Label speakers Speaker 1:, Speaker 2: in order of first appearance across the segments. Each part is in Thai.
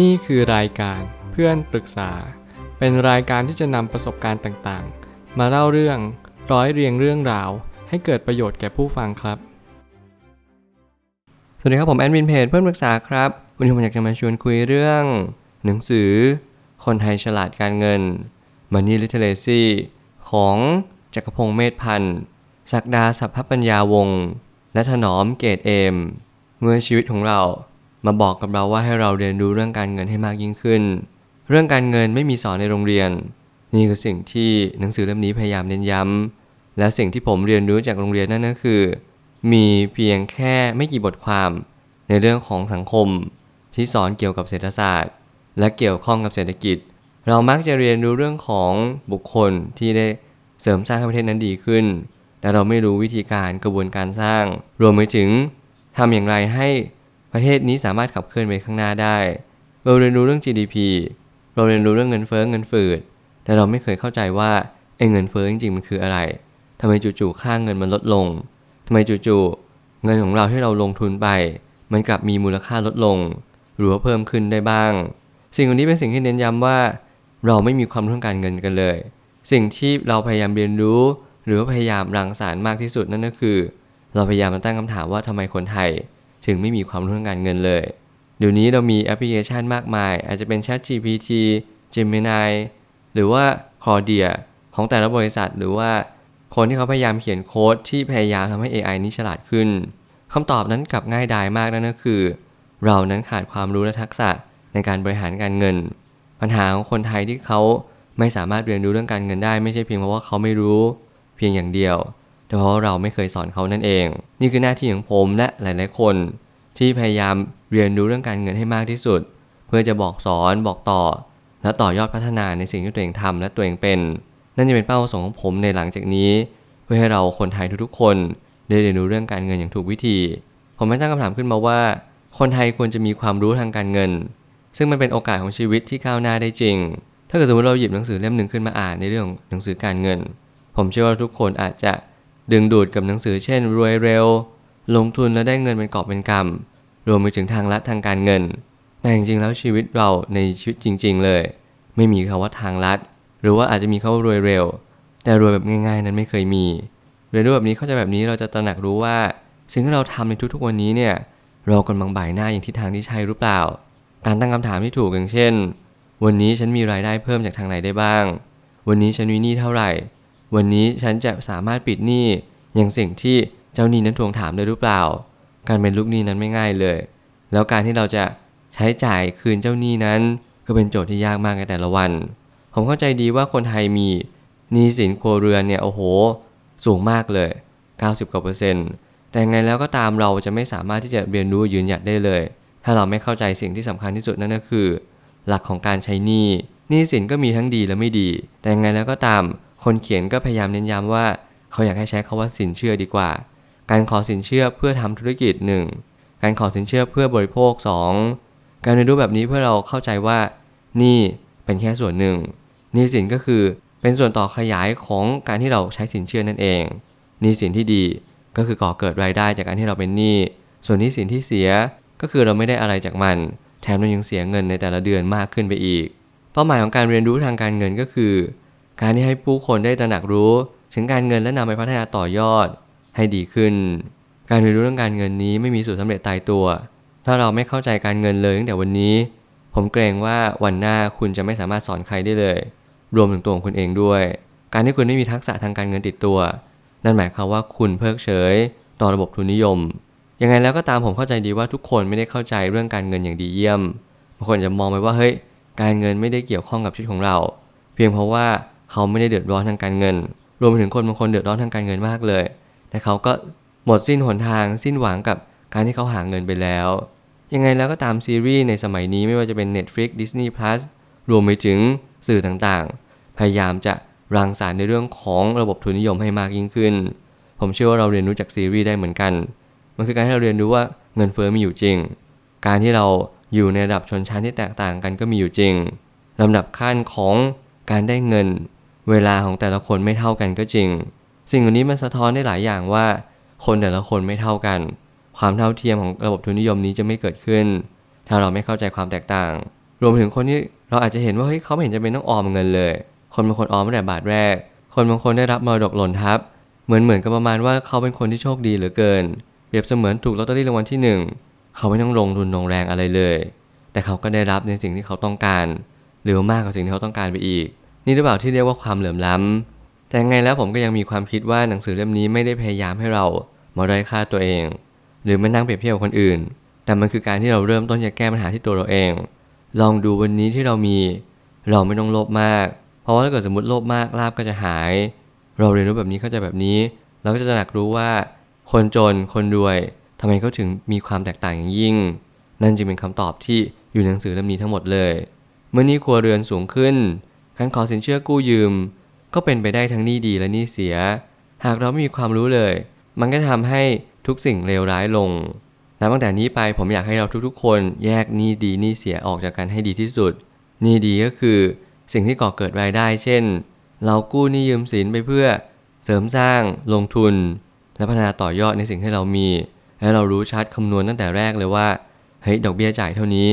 Speaker 1: นี่คือรายการเพื่อนปรึกษา เป็นรายการที่จะนำประสบการณ์ต่างๆ มาเล่าเรื่องร้อยเรียงเรื่องราว ให้เกิดประโยชน์แก่ผู้ฟังครับ
Speaker 2: สวัสดีครับผมแอดมินเพจเพื่อนปรึกษาครับวันนี้ผมอยากจะมาชวนคุยเรื่อง หนังสือ คนไทยฉลาดการเงิน Money Literacy ของจักรพงศ์เมธพันธ์ศักดาสัพพปัญญาวงศ์และถนอมเกตเอม เมื่อชีวิตของเรา มาบอกกับเราว่าให้เราเรียนรู้เรื่องการเงินให้มากยิ่งขึ้น เรื่องการเงินไม่มีสอนในโรงเรียน นี่คือสิ่งที่หนังสือเล่มนี้พยายามเน้นย้ำและสิ่งที่ผมเรียนรู้จากโรงเรียนนั่นก็คือ มีเพียงแค่ไม่กี่บทความ ในเรื่องของสังคม ที่สอนเกี่ยวกับเศรษฐศาสตร์ และเกี่ยวข้องกับเศรษฐกิจ เรามักจะเรียนรู้เรื่องของบุคคลที่ได้เสริมสร้างให้ประเทศนั้นดีขึ้น แต่เราไม่รู้วิธีการกระบวนการสร้าง รวมไปถึงทำอย่างไรให้ ประเทศนี้สามารถขับเคลื่อนไปข้างหน้าได้ เราเรียนรู้เรื่อง GDP เราเรียนรู้เรื่องเงินเฟ้อเงินฝืด แต่เราไม่เคยเข้าใจว่าไอ้เงินเฟ้อจริงๆมันคืออะไรทำไมจู่ๆค่าเงินมันลดลงทำไมจู่ๆเงินของเราที่เราลงทุนไป มันกลับมีมูลค่าลดลง หรือว่าเพิ่มขึ้นได้บ้าง สิ่งเหล่านี้เป็นสิ่งที่เน้นย้ำว่า เราไม่มีความรู้ทางการเงินกันเลย สิ่งที่เราพยายามเรียนรู้ หรือว่าพยายามรังสรรค์มากที่สุดนั่นก็คือ เราพยายามมาตั้งคำถามว่าทำไมคนไทย ถึงไม่มีความรู้ทางการเงินเลย เดี๋ยวนี้เรามีแอปพลิเคชันมากมาย อาจจะเป็น Chat GPT Gemini หรือว่า Claudia ของแต่ละบริษัท หรือว่าคนที่เขาพยายามเขียนโค้ดที่พยายามทำให้ AI นี้ฉลาดขึ้นคำตอบนั้นกลับง่ายดายมากนั่นก็คือ เรานั้นขาดความรู้และทักษะในการบริหารการเงิน ปัญหาของคนไทยที่เขาไม่สามารถเรียนรู้เรื่องการเงินได้ ไม่ใช่เพียงเพราะว่าเขาไม่รู้เพียงอย่างเดียว แต่เพราะเราไม่เคยสอนเขานั่นเอง นี่คือหน้าที่ของผมและหลาย ๆ คน ที่พยายามเรียนรู้เรื่องการเงินให้มากที่สุด เพื่อจะบอกสอนบอกต่อ และต่อยอดพัฒนาในสิ่งที่ตัวเองทำและตัวเองเป็น นั่นจะเป็นเป้าประสงค์ของผมในหลังจากนี้ เพื่อให้เราคนไทยทุกๆ คนได้เรียนรู้เรื่องการเงินอย่างถูกวิธี ผมไม่ตั้งคำถามขึ้นมาว่า คนไทยควรจะมีความรู้ทางการเงิน ซึ่งมันเป็นโอกาสของชีวิตที่ก้าวหน้าได้จริง ถ้าเกิดสมมติเราหยิบหนังสือเล่มหนึ่งขึ้นมาอ่านในเรื่องหนังสือการเงิน ผมเชื่อว่าทุกคนอาจจะ ดึงดูดกับหนังสือเช่น รวยเร็ว ลงทุนแล้วได้เงินเป็นกอบเป็นกำรวมไปถึงทางลัดทางการเงิน แต่จริงๆแล้วชีวิตเราในชีวิตจริง ๆ เลย ไม่มีคาว่าทางลัด หรือว่าอาจจะมีคาว่ารวยเร็ว แต่รวยแบบง่าย ๆ นั้นไม่เคยมีเรียนรู้แบบนี้เข้าใจแบบนี้เราจะตระหนักรู้ว่า สิ่งที่เราทำในทุกๆวันนี้เนี่ยเรากำลังบ่ายหน้าอย่างทิศทางที่ใช่หรือเปล่า การตั้งคำถามที่ถูกอย่างเช่น วันนี้ฉันมีรายได้เพิ่มจากทางไหนได้บ้าง วันนี้ฉันมีหนี้เท่าไหร่ วันนี้ฉันจะสามารถปิดหนี้อย่างสิ่งที่เจ้าหนี้นั้นทวงถามได้หรือเปล่า การเป็นลูกหนี้นั้นไม่ง่ายเลย แล้วการที่เราจะใช้จ่ายคืนเจ้าหนี้นั้น ก็เป็นโจทย์ที่ยากมากในแต่ละวัน ผมเข้าใจดีว่าคนไทยมีหนี้สินครัวเรือนเนี่ยโอ้โห สูงมากเลย 90กว่าเปอร์เซ็นต์แต่ไงแล้วก็ตามเราจะไม่สามารถที่จะเรียนรู้ยืนหยัดได้เลย ถ้าเราไม่เข้าใจสิ่งที่สำคัญที่สุดนั่นก็คือ หลักของการใช้หนี้หนี้สินก็มีทั้งดีและไม่ดี แต่ไงแล้วก็ตาม คนเขียนก็พยายามเน้นย้ำว่า เขาอยากให้ใช้คาว่าสินเชื่อดีกว่า การขอสินเชื่อเพื่อทำธุรกิจ 1. การขอสินเชื่อเพื่อบริโภค 2. การเรียนรู้แบบนี้เพื่อเราเข้าใจว่า นี่เป็นแค่ส่วนหนึ่งนี้สินก็คือเป็นส่วนต่อขยายของการที่เราใช้สินเชื่อนั่นเองนี้สินที่ดีก็คือก่อเกิดรายได้จากการที่เราเป็นหนี้ส่วนนี้สินที่เสียก็คือเราไม่ได้อะไรจากมัน แถมเรายังเสียเงินในแต่ละเดือนมากขึ้นไปอีก เป้าหมายของการเรียนรู้ทางการเงินก็คือ การที่ให้ผู้คนได้ตระหนักรู้ ถึงการเงินและนำไปพัฒนาต่อยอด ให้ดีขึ้น การเรียนรู้เรื่องการเงินนี้ไม่มีสูตรสำเร็จตายตัว ถ้าเราไม่เข้าใจการเงินเลยตั้งแต่วันนี้ ผมเกรงว่าวันหน้าคุณจะไม่สามารถสอนใครได้เลย รวมถึงตัวของคุณเองด้วย การที่คุณไม่มีทักษะทางการเงินติดตัว นั่นหมายความว่าคุณเพิกเฉย ต่อระบบทุนนิยม ยังไงแล้วก็ตามผมเข้าใจดีว่าทุกคนไม่ได้เข้าใจเรื่องการเงินอย่างดีเยี่ยมบางคนจะมองไปว่าเฮ้ยการเงินไม่ได้เกี่ยวข้องกับชีวิตของเรา เพียงเพราะว่า เขาไม่ได้เดือดร้อนทางการเงิน รวมไปถึงคนบางคนเดือดร้อนทางการเงินมากเลยแต่เขาก็หมดสิ้นหนทางสิ้นหวังกับการที่เขาหาเงินไปแล้ว ยังไงแล้วก็ตามซีรีส์ในสมัยนี้ไม่ว่าจะเป็น Netflix Disney Plus รวมไปถึงสื่อต่างๆ พยายามจะรังสรรค์ในเรื่องของระบบทุนนิยมให้มากยิ่งขึ้น ผมเชื่อว่าเราเรียนรู้จากซีรีส์ได้เหมือนกัน มันคือการที่เราเรียนรู้ว่าเงินเฟ้อมีอยู่จริง การที่เราอยู่ในระดับชนชั้นที่แตกต่างกันก็มีอยู่จริงลำดับขั้นของการได้เงิน เวลาของแต่ละคนไม่เท่ากันก็จริง สิ่งเหล่านี้มันสะท้อนได้หลายอย่างว่า คนแต่ละคนไม่เท่ากัน ความเท่าเทียมของระบบทุนนิยมนี้จะไม่เกิดขึ้น ถ้าเราไม่เข้าใจความแตกต่าง รวมถึงคนที่เราอาจจะเห็นว่าเฮ้ยเขาไม่เห็นจะเป็นต้องออมเงินเลย คนบางคนออมตั้งแต่บาทแรก คนบางคนได้รับมรดกหล่นทับ เหมือนเหมือนกับประมาณว่าเขาเป็นคนที่โชคดีเหลือเกิน เปรียบเสมือนถูกลอตเตอรี่รางวัลที่หนึ่งเขาไม่ต้องลงทุนลงแรงอะไรเลย แต่เขาก็ได้รับในสิ่งที่เขาต้องการ หรือมากกว่าสิ่งที่เขาต้องการไปอีก นี่หรือเปล่าที่เรียกว่าความเหลื่อมล้ำแต่ยังไงแล้วผมก็ยังมีความคิดว่าหนังสือเล่มนี้ไม่ได้พยายามให้เรามาด้อยค่าตัวเอง หรือมานั่งเปรียบเทียบกับคนอื่น แต่มันคือการที่เราเริ่มต้นจะแก้ปัญหาที่ตัวเราเอง ลองดูวันนี้ที่เรามี เราไม่ต้องโลภมาก เพราะว่าถ้าเกิดสมมติโลภมากลาบก็จะหาย เราเรียนรู้แบบนี้เข้าใจแบบนี้ เราก็จะตระหนักรู้ว่า คนจนคนรวยทำไมเขาถึงมีความแตกต่างอย่างยิ่ง นั่นจึงเป็นคำตอบที่อยู่ในหนังสือเล่มนี้ทั้งหมดเลย เมื่อนี้ครัวเรือนสูงขึ้น การขอสินเชื่อกู้ยืม ก็เป็นไปได้ทั้งหนี้ดีและหนี้เสีย หากเราไม่มีความรู้เลย มันก็ทำให้ทุกสิ่งเลวร้ายลงนับตั้งแต่นี้ไปผมอยากให้เราทุกๆ คนแยกหนี้ดีหนี้เสียออกจากกันให้ดีที่สุดหนี้ดีก็คือสิ่งที่ก่อเกิดรายได้ เช่น เรากู้หนี้ยืมสินไปเพื่อเสริมสร้างลงทุน และพัฒนาต่อยอดในสิ่งที่เรามี และเรารู้ชัดคำนวณตั้งแต่แรกเลยว่าเฮ้ยดอกเบี้ยจ่ายเท่านี้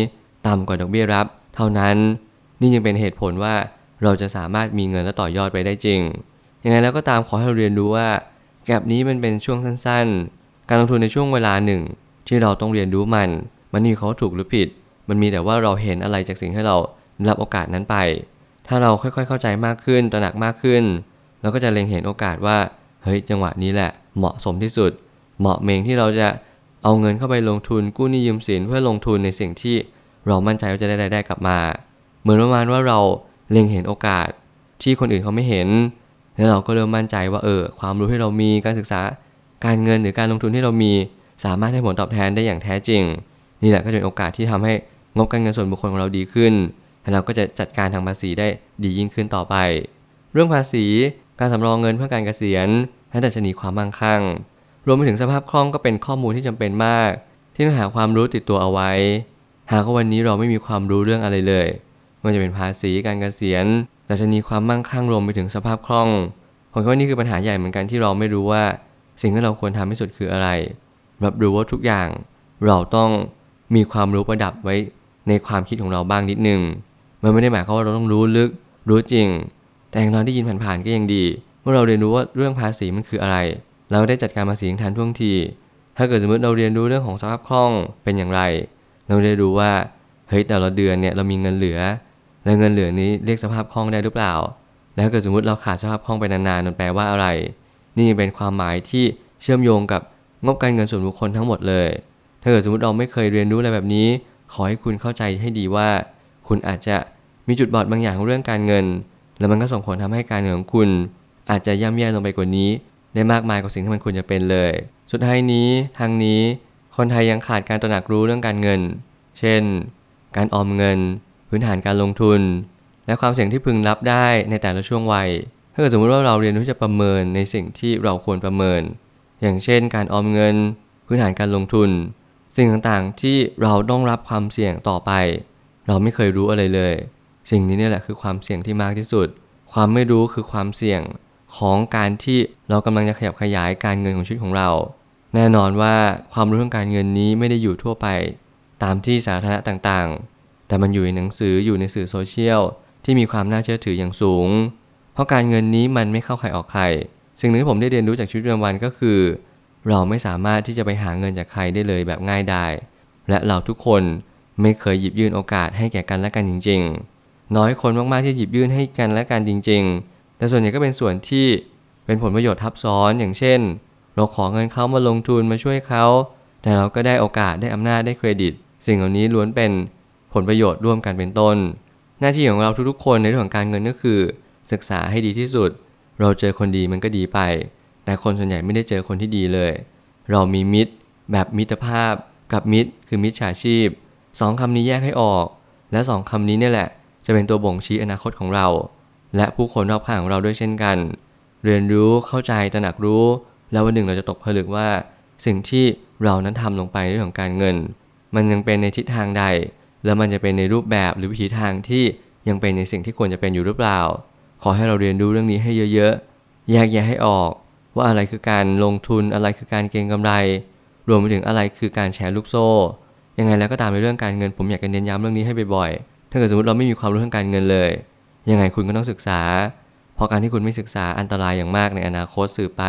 Speaker 2: ต่ำกว่าดอกเบี้ยรับ เท่านั้น นี่ยังเป็นเหตุผลว่า เราจะสามารถมีเงินและต่อยอดไปได้จริง ยังไงแล้วก็ตามขอให้เราเรียนรู้ว่าแกลบนี้มันเป็นช่วงสั้นๆ การลงทุนในช่วงเวลาหนึ่ง ที่เราต้องเรียนรู้มัน มันมีเขาถูกหรือผิด มันมีแต่ว่าเราเห็นอะไรจากสิ่งที่เรารับโอกาสนั้นไป ถ้าเราค่อยๆเข้าใจมากขึ้น ตระหนักมากขึ้น เราก็จะเล็งเห็นโอกาสว่า เฮ้ย จังหวะนี้แหละ เหมาะสมที่สุด เหมาะเมงที่เราจะเอาเงินเข้าไปลงทุนกู้หนี้ยืมสินเพื่อลงทุนในสิ่งที่เรามั่นใจว่าจะได้รายได้กลับมา เหมือนประมาณว่าเรา เล็งเห็นโอกาสที่คนอื่นเขาไม่เห็น แล้วเราก็เริ่มมั่นใจว่าเออความรู้ที่เรามีการศึกษาการเงินหรือการลงทุนที่เรามีสามารถให้ผลตอบแทนได้อย่างแท้จริง นี่แหละก็จะเป็นโอกาสที่ทำให้งบการเงินส่วนบุคคลของเราดีขึ้นและเราก็จะจัดการทางภาษีได้ดียิ่งขึ้นต่อไป เรื่องภาษีการสำรองเงินเพื่อการเกษียณและดัชนีความมั่งคั่ง รวมไปถึงสภาพคล่องก็เป็นข้อมูลที่จำเป็นมาก ที่ต้องหาความรู้ติดตัวเอาไว้ หากวันนี้เราไม่มีความรู้เรื่องอะไรเลย ไมันจะเป็นภาษีการเกษียณดัชนีความมั่งคั่งรวมไปถึงสภาพคล่องผมคิดว่านี่คือปัญหาใหญ่เหมือนกันที่เราไม่รู้ว่า สิ่งที่เราควรทำที่สุดคืออะไร รับรู้ว่าทุกอย่าง เราต้องมีความรู้ประดับไว้ในความคิดของเราบ้างนิดนึงมันไม่ได้หมายความว่าเราต้องรู้ลึก รู้จริง แต่อย่างน้อยได้ยินผ่านๆก็ยังดี เมื่อเราเรียนรู้ว่าเรื่องภาษีมันคืออะไร เราได้จัดการภาษีอย่างทันท่วงที ถ้าเกิดสมมติเราเรียนรู้เรื่องของสภาพคล่องเป็นอย่างไร เราได้รู้ว่าเฮ้ยแต่ละเดือนเนี่ยเรามีเงินเหลือ และเงินเหลือนี้เรียกสภาพคล่องได้หรือเปล่า แล้วเกิดสมมติเราขาดสภาพคล่องไปนานๆมันแปลว่าอะไร นี่เป็นความหมายที่เชื่อมโยงกับงบการเงินส่วนบุคคลทั้งหมดเลย ถ้าเกิดสมมติเราไม่เคยเรียนรู้อะไรแบบนี้ ขอให้คุณเข้าใจให้ดีว่า คุณอาจจะมีจุดบอดบางอย่างเรื่องการเงิน แล้วมันก็ส่งผลทำให้การเงินของคุณ อาจจะย่ำแย่ลงไปกว่านี้ ได้มากมายกว่าสิ่งที่มันควรจะเป็นเลย สุดท้ายนี้ทางนี้ คนไทยยังขาดการตระหนักรู้เรื่องการเงิน เช่น การออมเงิน พื้นฐานการลงทุน และความเสี่ยงที่พึงรับได้ในแต่ละช่วงวัย ถ้าเกิดสมมติว่าเราเรียนรู้จะประเมินในสิ่งที่เราควรประเมิน อย่างเช่น การออมเงิน พื้นฐานการลงทุน สิ่งต่างๆที่เราต้องรับความเสี่ยงต่อไป เราไม่เคยรู้อะไรเลย สิ่งนี้เนี่ยแหละคือความเสี่ยงที่มากที่สุด ความไม่รู้คือความเสี่ยงของการที่เรากำลังจะขยับขยายการเงินของชีวิตของเรา แน่นอนว่าความรู้เรื่องการเงินนี้ไม่ได้อยู่ทั่วไป ตามที่สาธารณะต่างๆ แต่มันอยู่ในหนังสืออยู่ในสื่อโซเชียลที่มีความน่าเชื่อถืออย่างสูง เพราะการเงินนี้มันไม่เข้าใครออกใคร สิ่งหนึ่งที่ผมได้เรียนรู้จากชีวิตประจำวันก็คือ เราไม่สามารถที่จะไปหาเงินจากใครได้เลยแบบง่ายดาย และเราทุกคนไม่เคยหยิบยื่นโอกาสให้แก่กันและกันจริง ๆ น้อยคนมากๆที่หยิบยื่นให้กันและกันจริง ๆ แต่ส่วนใหญ่ก็เป็นส่วนที่เป็นผลประโยชน์ทับซ้อนอย่างเช่น เราขอเงินเขามาลงทุนมาช่วยเขา แต่เราก็ได้โอกาสได้อำนาจได้เครดิต สิ่งเหล่านี้ล้วนเป็น ผลประโยชน์ร่วมกันเป็นต้น หน้าที่ของเราทุกๆ คนในเรื่องของการเงินก็คือ ศึกษาให้ดีที่สุด เราเจอคนดีมันก็ดีไป แต่คนส่วนใหญ่ไม่ได้เจอคนที่ดีเลย เรามีมิตร แบบมิตรภาพ กับมิตร คือมิตรฉาชีพสองคำนี้แยกให้ออก และสองคำนี้เนี่ยแหละ จะเป็นตัวบ่งชี้อนาคตของเรา และผู้คนรอบข้างของเราด้วยเช่นกัน เรียนรู้เข้าใจตระหนักรู้ แล้ววันหนึ่งเราจะตกผลึกว่า สิ่งที่เรานั้นทำลงไปในเรื่องของการเงิน มันยังเป็นในทิศทางใด แล้วมันจะเป็นในรูปแบบหรือวิธีทางที่ยังเป็นในสิ่งที่ควรจะเป็นอยู่หรือเปล่า ขอให้เราเรียนรู้เรื่องนี้ให้เยอะๆ แยกแยะให้ออก ว่าอะไรคือการลงทุนอะไรคือการเก็งกำไร รวมไปถึงอะไรคือการแชร์ลูกโซ่ ยังไงแล้วก็ตามในเรื่องการเงินผมอยากจะเน้นย้ำเรื่องนี้ให้บ่อยๆ ถ้าเกิดสมมติเราไม่มีความรู้เรื่องการเงินเลย ยังไงคุณก็ต้องศึกษา เพราะการที่คุณไม่ศึกษาอันตรายอย่างมากในอนาคตสืบไป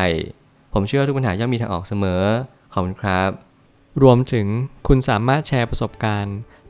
Speaker 2: ผมเชื่อว่าทุกปัญหาย่อมมีทางออกเสมอ ขอบคุณครับ
Speaker 1: รวมถึงคุณสามารถแชร์ประสบการณ์